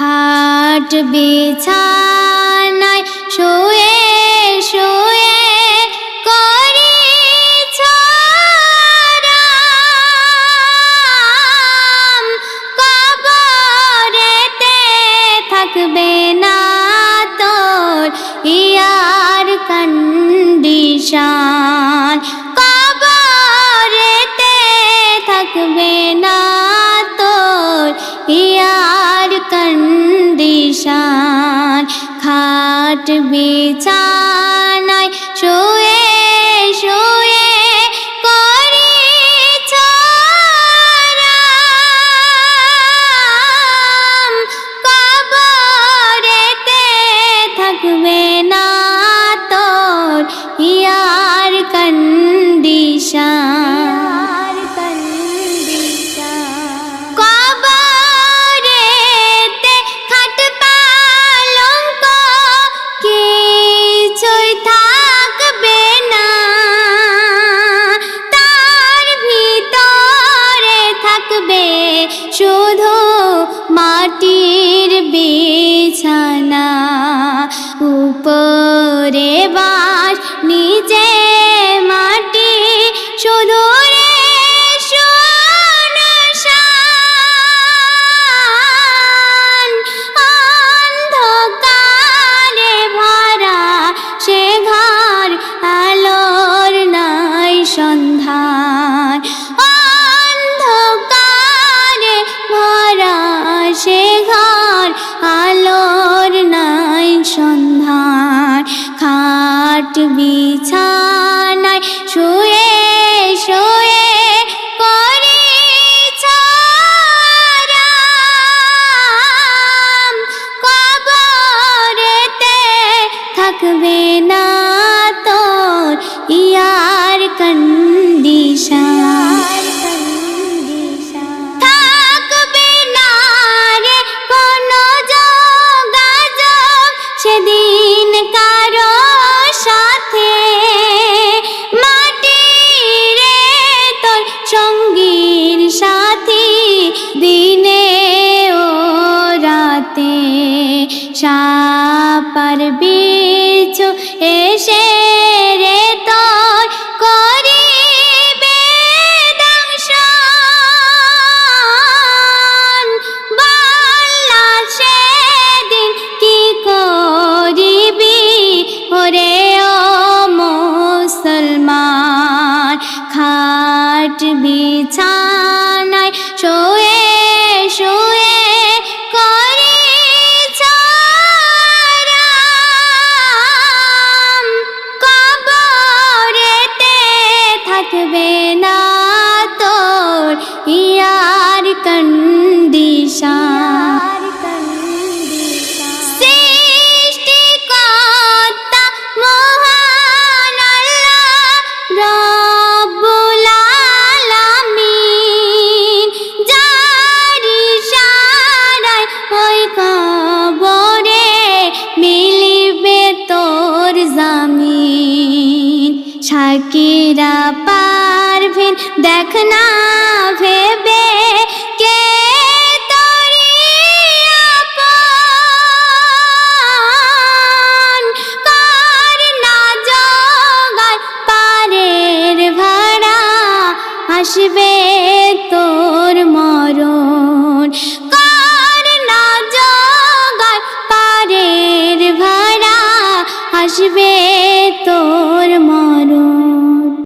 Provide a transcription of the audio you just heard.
খাট বিছানায় শুয়ে শুয়ে করি কবরেতে থাকবে না তোর ইয়ার কন্ডিশন। কবরেতে থাকবে না কাটবে চা শুধু বিছানায় শুয়ে শুয়ে করে কবরেতে থাকবে না। থাকবে না ফকিরা পারভিন দেখ না ভেবে কে তরি আপন। কর না জগার পারের ভাড়া, আসবে তোর মরণ। কর না জগার পারের ভাড়া, আসবে তোর